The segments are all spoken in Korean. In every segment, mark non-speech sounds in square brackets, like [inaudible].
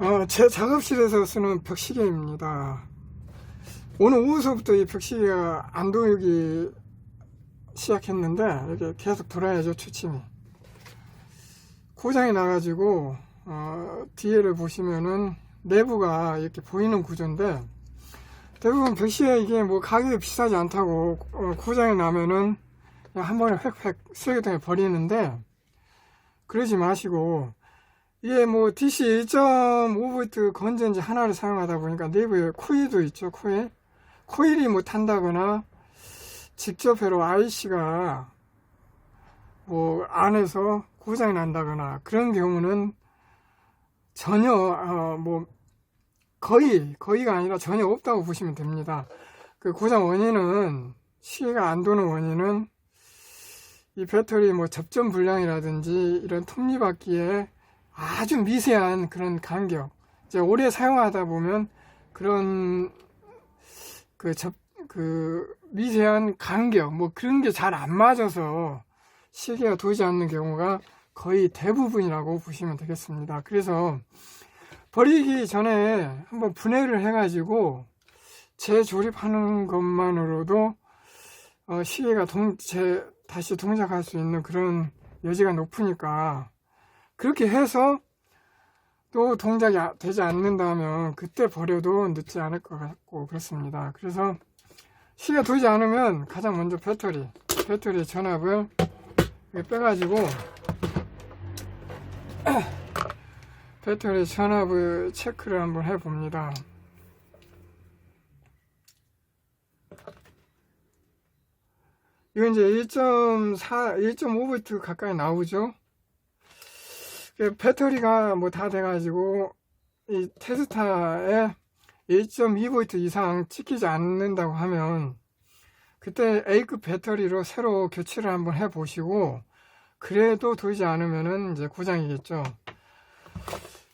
어, 제 작업실에서 쓰는 벽시계입니다. 오늘 오후서부터 이 벽시계가 안 돌기 시작했는데 이게 계속 돌아야죠 초침이. 고장이 나가지고 어, 뒤에를 보시면은 내부가 이렇게 보이는 구조인데 대부분 벽시계 이게 뭐 가격이 비싸지 않다고 어, 고장이 나면은 한 번에 획획 쓰레기통에 버리는데 그러지 마시고 이게 뭐 DC 1.5V 건전지 하나를 사용하다 보니까 내부에 코일도 있죠 코일 코일이 뭐 탄다거나 직접 회로 IC가 뭐 안에서 고장이 난다거나 그런 경우는 전혀 어, 뭐 거의 거의가 아니라 전혀 없다고 보시면 됩니다. 그 고장 원인은 시계가 안 도는 원인은 이 배터리 뭐 접점 불량이라든지 이런 톱니바퀴에 아주 미세한 그런 간격 오래 사용하다 보면 그런 그 접 그 미세한 간격 뭐 그런 게 잘 안 맞아서 시계가 도지 않는 경우가 거의 대부분이라고 보시면 되겠습니다. 그래서 버리기 전에 한번 분해를 해가지고 재조립하는 것만으로도 어, 시계가 동, 재, 다시 동작할 수 있는 그런 여지가 높으니까 그렇게 해서 또 동작이 아- 되지 않는다면 그때 버려도 늦지 않을 것 같고 그렇습니다. 그래서 시계 돌지 않으면 가장 먼저 배터리, 배터리 전압을 빼가지고 [clears throat] 배터리 전압을 체크를 한번 해봅니다. 이건 이제 1.4, 1.5V 가까이 나오죠. 그 배터리가 뭐 다 돼가지고 이 테스타에 1.2V 이상 찍히지 않는다고 하면 그때 A급 배터리로 새로 교체를 한번 해 보시고 그래도 돌지 않으면은 이제 고장이겠죠.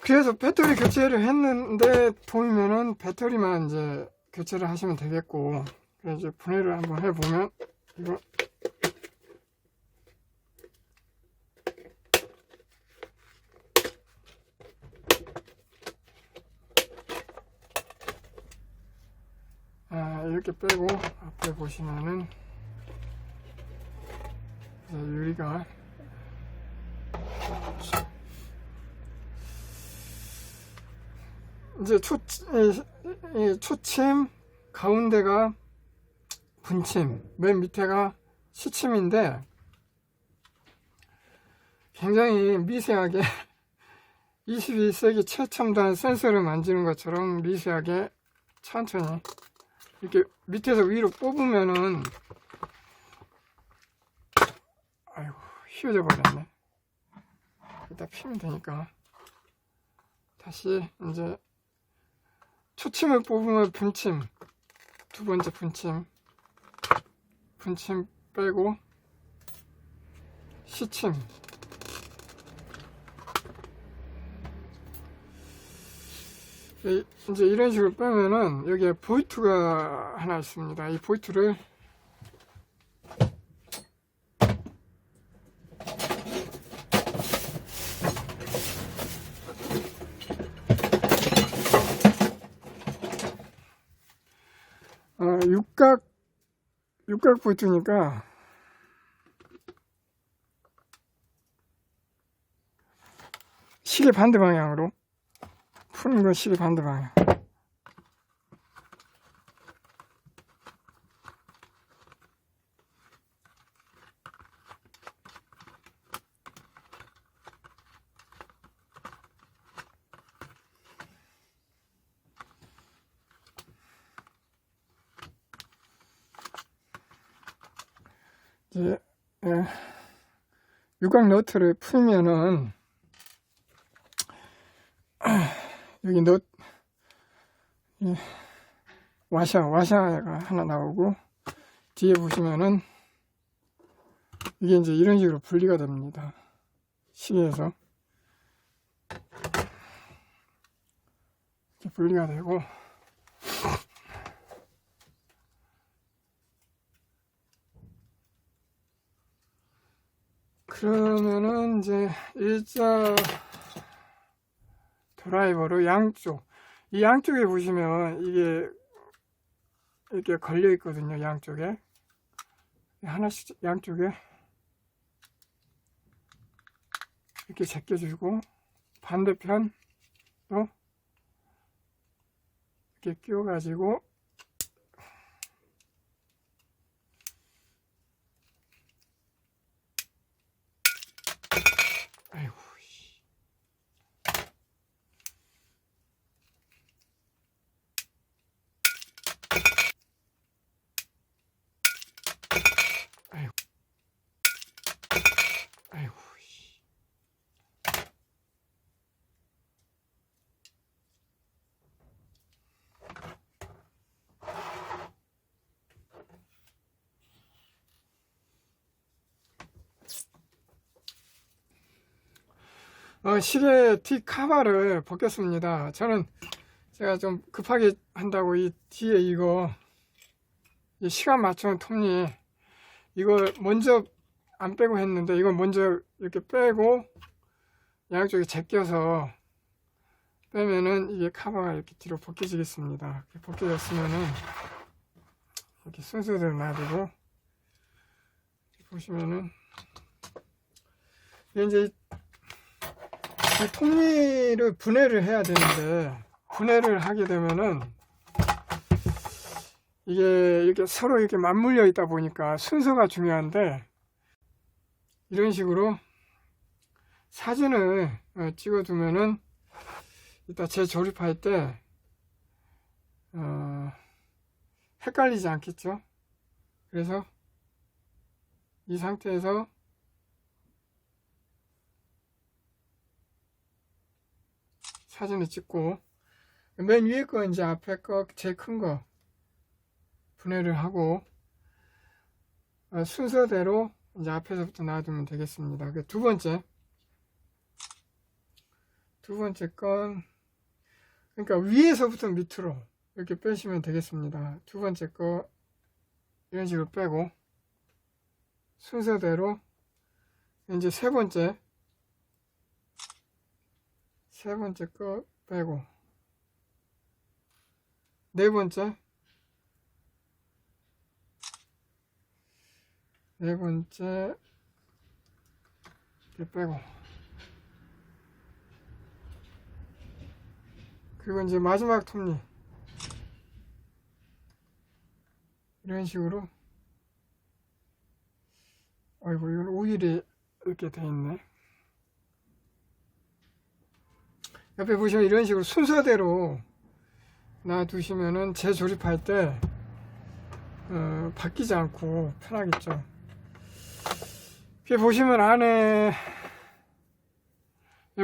그래서 배터리 교체를 했는데 보이면은 배터리만 이제 교체를 하시면 되겠고 그래서 분해를 한번 해보면 이거 아, 이렇게 빼고 앞에 보시면은 유리가 이제 초, 초침 가운데가 분침 맨 밑에가 시침인데 굉장히 미세하게 [laughs] 22세기 최첨단 센서를 만지는 것처럼 미세하게 천천히 이렇게 밑에서 위로 뽑으면은 아이고 휘어져 버렸네. 이따 피면 되니까. 다시 이제 초침을 뽑으면 분침. 두 번째 분침. 분침 빼고 시침 이- 이제 이런 식으로 빼면은 여기에 보이트가 하나 있습니다. 이 보이트를 어, 육각 육각 보이트니까 시계 반대 방향으로 푸는 건 시계 반대 방향. 이제 예, 육각 너트를 풀면은 여기 너 이, 와샤 와샤가 하나 나오고 뒤에 보시면은 이게 이제 이런 식으로 분리가 됩니다. 시계에서. 이렇게 분리가 되고. 그러면은 이제 일자 드라이버로 양쪽. 이 양쪽에 보시면 이게 이렇게 걸려 있거든요 양쪽에. 하나씩 양쪽에 이렇게 제껴주고 반대편도 이렇게 끼워 가지고 어, 시계 T 카바를 벗겼습니다. 저는 제가 좀 급하게 한다고 이 뒤에 이거 이 시간 맞추는 톱니 이걸 먼저 안 빼고 했는데 이거 먼저 이렇게 빼고 양쪽에 제껴서 빼면은 이게 카바가 이렇게 뒤로 벗겨지겠습니다. 벗겨졌으면은 이렇게 순서대로 놔두고 보시면은 이제 이 톱니를 분해를 해야 되는데 분해를 하게 되면은 이게 이렇게 서로 이렇게 맞물려 있다 보니까 순서가 중요한데 이런 식으로 사진을 어, 찍어두면은 이따 재조립할 때 어, 헷갈리지 않겠죠? 그래서 이 상태에서 사진을 찍고 맨 위에 거 이제 앞에 거 제일 큰 거 분해를 하고 어, 순서대로 이제 앞에서부터 놔두면 되겠습니다. 그두 번째 두 번째 건 그러니까 위에서부터 밑으로 이렇게 빼시면 되겠습니다. 두 번째 거 이런 식으로 빼고 순서대로 이제 세 번째 세 번째 거 빼고. 네 번째. 네 번째. 빼고. 그리고 이제 마지막 톱니. 이런 식으로. 아이고 이건 오일이 이렇게 돼 있네 옆에 보시면 이런 식으로 순서대로 놔두시면은 재조립할 때 어, 바뀌지 않고 편하겠죠. 이렇게 보시면 안에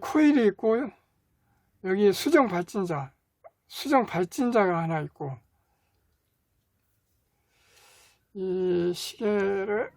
코일이 있고 여기 수정 발진자, 수정 발진자가 하나 있고 이 시계를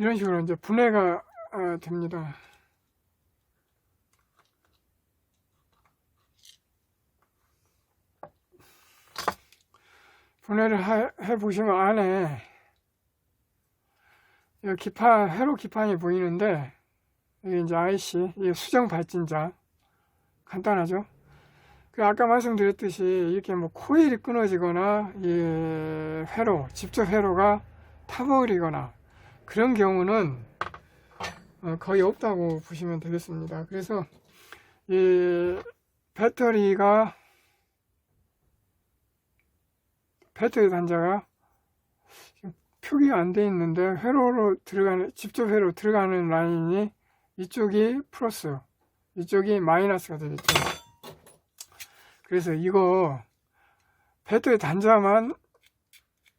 이런 식으로 이제 분해가 아, 됩니다. 분해를 하- 해보시면 안에 이 기판, 회로 기판이 보이는데 이게 이제 IC, 이게 수정 발진자 간단하죠? 그 아까 말씀드렸듯이 이렇게 뭐 코일이 끊어지거나 이 회로, 직접 회로가 타버리거나 그런 경우는 어, 거의 없다고 보시면 되겠습니다. 그래서 이 배터리가 배터리 단자가 표기가 안 돼 있는데 회로로 들어가는 직접 회로 들어가는 라인이 이쪽이 플러스 이쪽이 마이너스가 되겠죠. 그래서 이거 배터리 단자만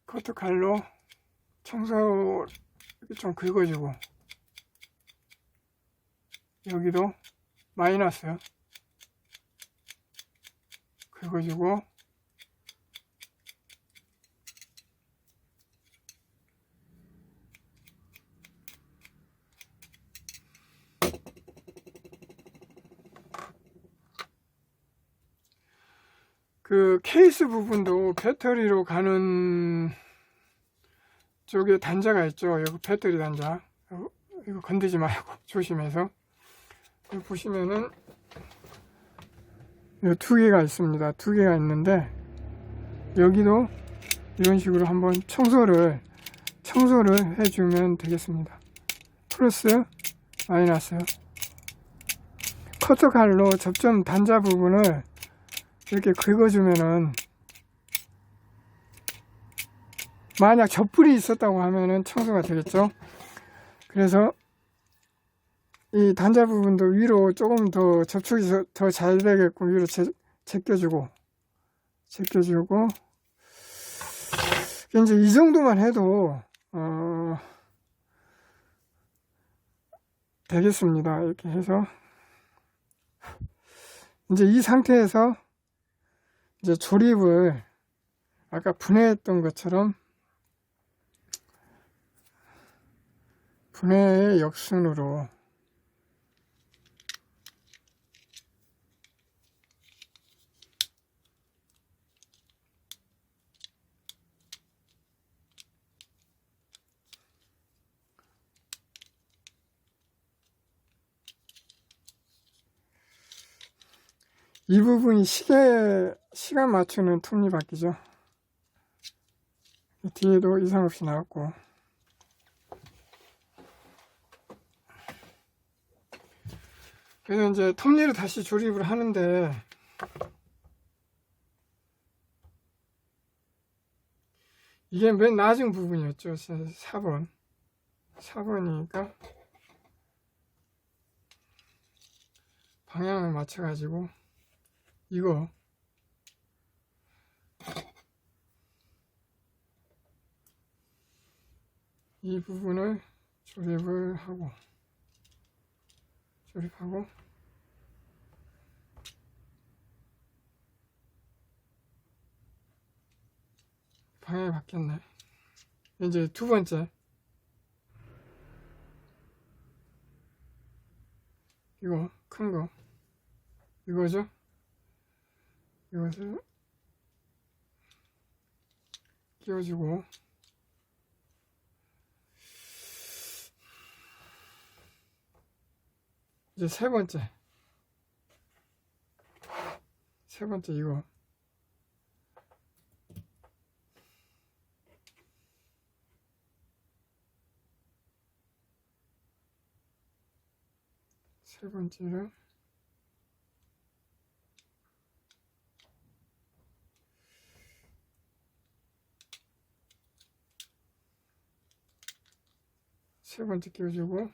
커터칼로 청소 좀 긁어주고. 여기도 마이너스 긁어주고. 그 케이스 부분도 배터리로 가는 쪽에 단자가 있죠. 여기 배터리 단자. 이거- 이거 건드지 말고 [laughs] 조심해서. 보시면은 이두 개가 있습니다. 두 개가 있는데 여기도 이런 식으로 한번 청소를 청소를 해주면 되겠습니다. 플러스 마이너스 커터 칼로 접점 단자 부분을 이렇게 긁어주면은 만약 접불이 있었다고 하면은 청소가 되겠죠. 그래서 이 단자 부분도 위로 조금 더 접촉이 더 잘 되게끔 위로 제, 제껴주고 제껴주고 이제 이 정도만 해도 어, 되겠습니다. 이렇게 해서 이제 이 상태에서 이제 조립을 아까 분해했던 것처럼 분해의 역순으로 이 부분이 시계 시간 맞추는 톱니바퀴죠. 뒤에도 이상 없이 나왔고 그래서 이제 톱니를 다시 조립을 하는데 이게 맨 낮은 부분이었죠. 4번 4번이니까 방향을 맞춰 가지고 이거 이 부분을 조립을 하고 조립하고 방향이 바뀌었네. 이제 두 번째. 이거 큰 거. 이거죠? 이것을 끼워주고. 이제 세 번째. 세 번째 이거 세 번째를 세 번째 끼워주고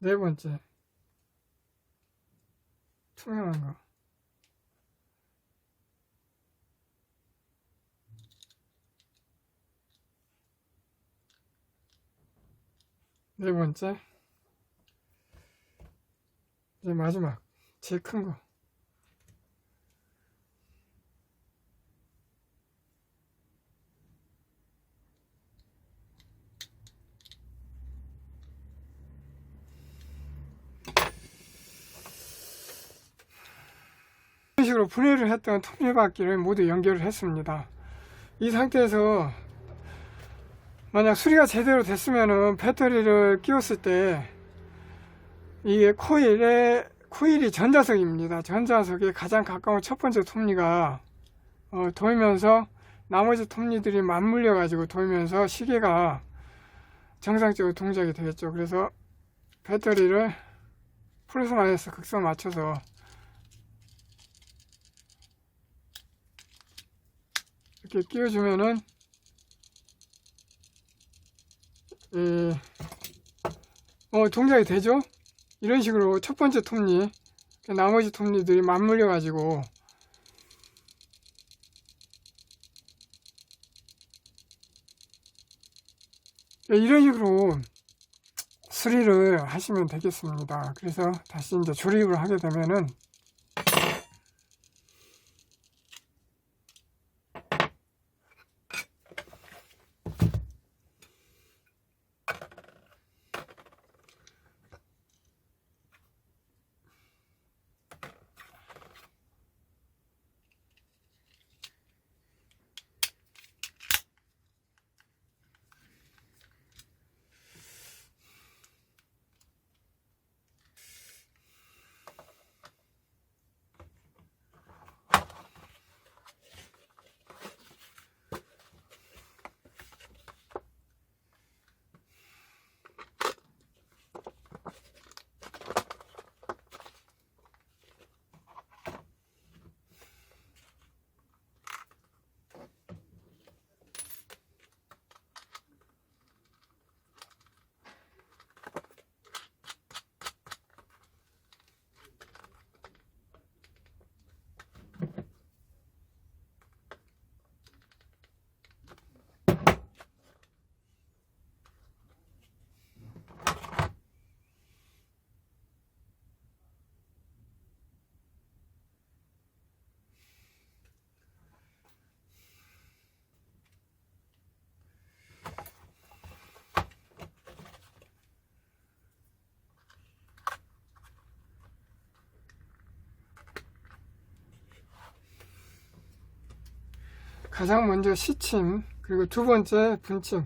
네 번째 투명한 거 네 번째. 이제 마지막. 제일 큰 거. 이런 식으로 분해를 했던 톱니바퀴를 모두 연결을 했습니다. 이 상태에서 만약 수리가 제대로 됐으면은 배터리를 끼웠을 때 이게 코일에 코일이 전자석입니다. 전자석에 가장 가까운 첫 번째 톱니가 어, 돌면서 나머지 톱니들이 맞물려 가지고 돌면서 시계가 정상적으로 동작이 되겠죠. 그래서 배터리를 플러스 마이너스 극성 맞춰서 이렇게 끼워주면은 예, 어, 동작이 되죠? 이런 식으로 첫 번째 톱니 나머지 톱니들이 맞물려 가지고 이런 식으로 수리를 하시면 되겠습니다. 그래서 다시 이제 조립을 하게 되면은 가장 먼저 시침 그리고 두 번째 분침.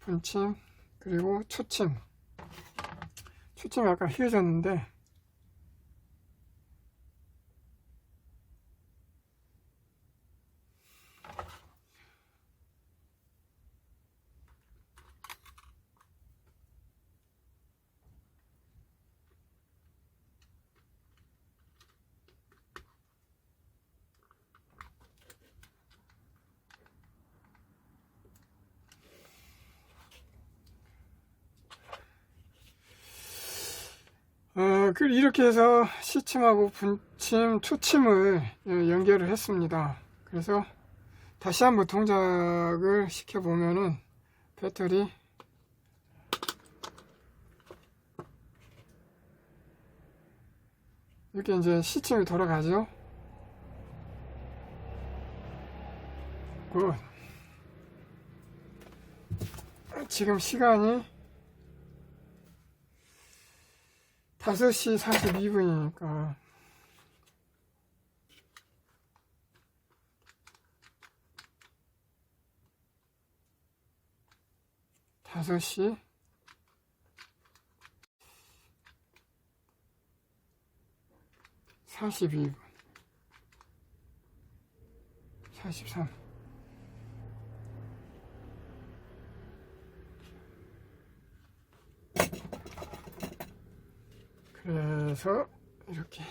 분침 그리고 초침. 초침이 아까 휘어졌는데 이렇게 해서 시침하고 분침, 초침을 예, 연결을 했습니다. 그래서 다시 한번 동작을 시켜보면은 배터리 이렇게 이제 시침이 돌아가죠. 굿. 지금 시간이 5시 42분이니까. 다섯 시 사십이 분. 사십삼 이렇게